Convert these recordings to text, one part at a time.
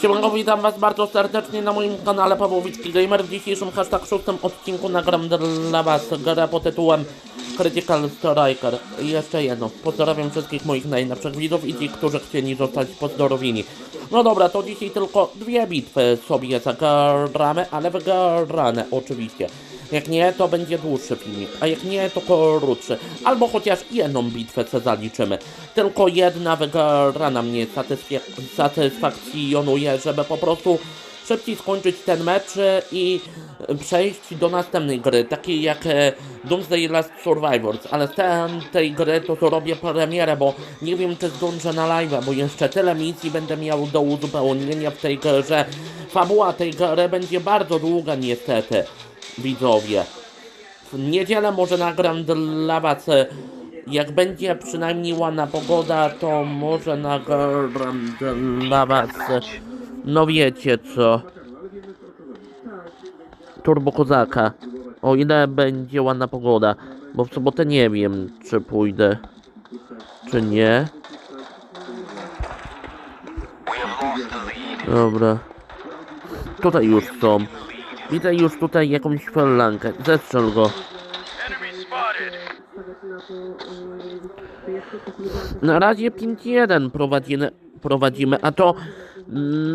Siemanko, witam was bardzo serdecznie na moim kanale Pawłowicki Gamer. W dzisiejszym hashtag szóstym odcinku nagram dla was grę pod tytułem Critical Striker. I jeszcze jedno, pozdrawiam wszystkich moich najlepszych widzów i tych, którzy chcieli zostać pozdrowieni. No dobra, to dzisiaj tylko dwie bitwy sobie zagramy, ale wygrane oczywiście. Jak nie, to będzie dłuższy filmik, a jak nie, to krótszy. Albo chociaż jedną bitwę co zaliczymy. Tylko jedna wygrana mnie satysfak satysfakcjonuje, żeby po prostu szybciej skończyć ten mecz i przejść do następnej gry, takiej jak e, Doomsday Last Survivors, ale z tej gry to zrobię premierę, bo nie wiem czy zdążę na live, bo jeszcze tyle misji będę miał do uzupełnienia w tej grze. Fabuła tej gry będzie bardzo długa niestety, widzowie. W niedzielę może nagram dla was, jak będzie przynajmniej ładna pogoda, to może nagram dla was, no wiecie co, Turbo Kozaka, o ile będzie ładna pogoda, bo w sobotę nie wiem, czy pójdę, czy nie. Dobra. Tutaj już są. Widzę już tutaj jakąś fellankę. Zestrzel go. Na razie 5-1 prowadzimy, prowadzimy, a to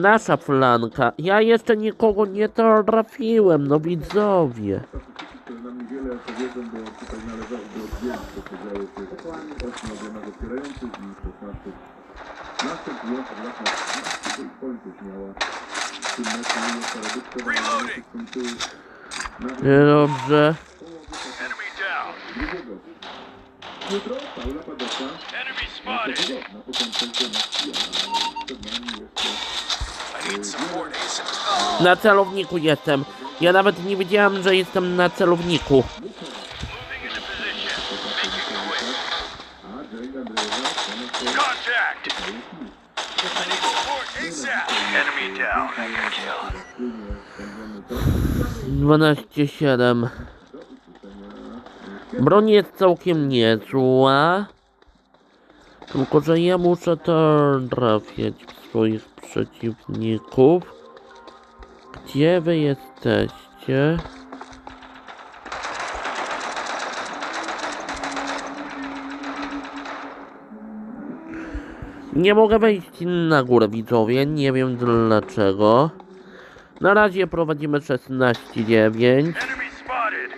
nasza flanka. Ja jeszcze nikogo nie trafiłem, no widzowie. nam niewiele powiedzą, bo tutaj należało do oddzielić te podziały tych 8 oddzielnych otwierających i 16 następujących lat na 30 i kończyć miała Niedobrze. Na celowniku jestem. Ja nawet nie wiedziałem, że jestem na celowniku. Enemy down. Kill. spójnie spędzony czas 12-7. Broń jest całkiem niezła. Tylko, że ja muszę trafiać w swoich przeciwników. Gdzie wy jesteście? Nie mogę wejść na górę, widzowie. Nie wiem dlaczego. Na razie prowadzimy 16-9. Enemy spotted.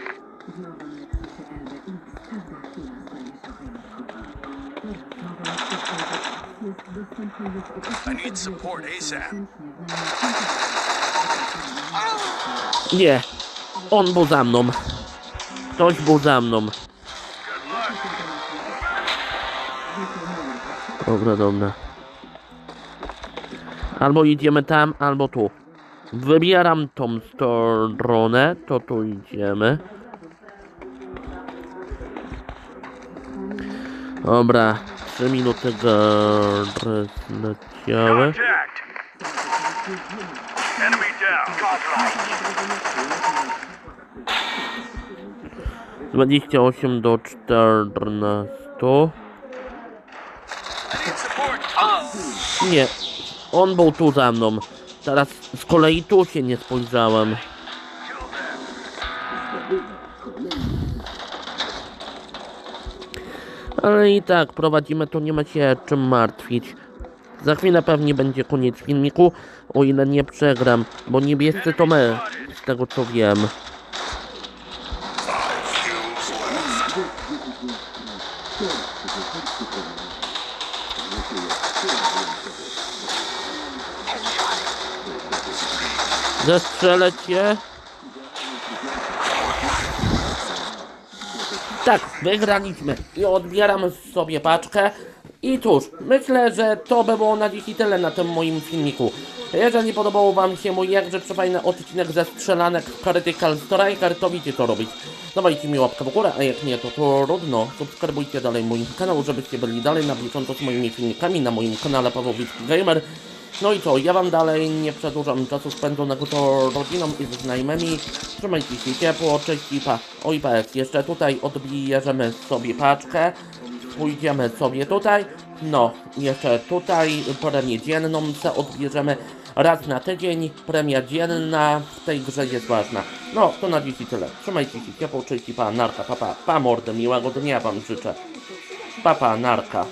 I need support ASAP. Nie. On był za mną. Ktoś był za mną. Dobra, dobra. Albo idziemy tam, albo tu. Wybieram tą stronę, to tu idziemy. Dobra, 3 minuty gry zleciały. Godlike. 28 do 14. Nie, on był tu za mną. Teraz z kolei tu się nie spojrzałem. Ale i tak prowadzimy, to nie ma się czym martwić. Za chwilę pewnie będzie koniec filmiku, o ile nie przegram, bo niebiescy to my, z tego co wiem. Zestrzelę cię. Tak, wygraliśmy i odbieram sobie paczkę. I cóż, myślę, że to by było na dziś i tyle na tym moim filmiku. Jeżeli podobał wam się mój jakże przefajny odcinek ze strzelanek Critical Striker, to wiecie co robić. Dawajcie mi łapkę w górę, a jak nie, to trudno. Subskrybujcie dalej mój kanał, żebyście byli dalej na bieżąco z moimi filmikami na moim kanale Pawłowicki Gamer. No i co, ja wam dalej nie przedłużam czasu spędzonego to rodziną i z znajomymi. Trzymajcie się ciepło, cześć i pa. Oj PS, jeszcze tutaj odbierzemy sobie paczkę. Pójdziemy sobie tutaj No, jeszcze tutaj premię dzienną se odbierzemy raz na tydzień. Premia dzienna w tej grze jest ważna. No, to na dziś i tyle. Trzymajcie się ciepło, cześć i pa, narka, papa, pa, pa mordy, miłego dnia wam życzę. Papa, narka.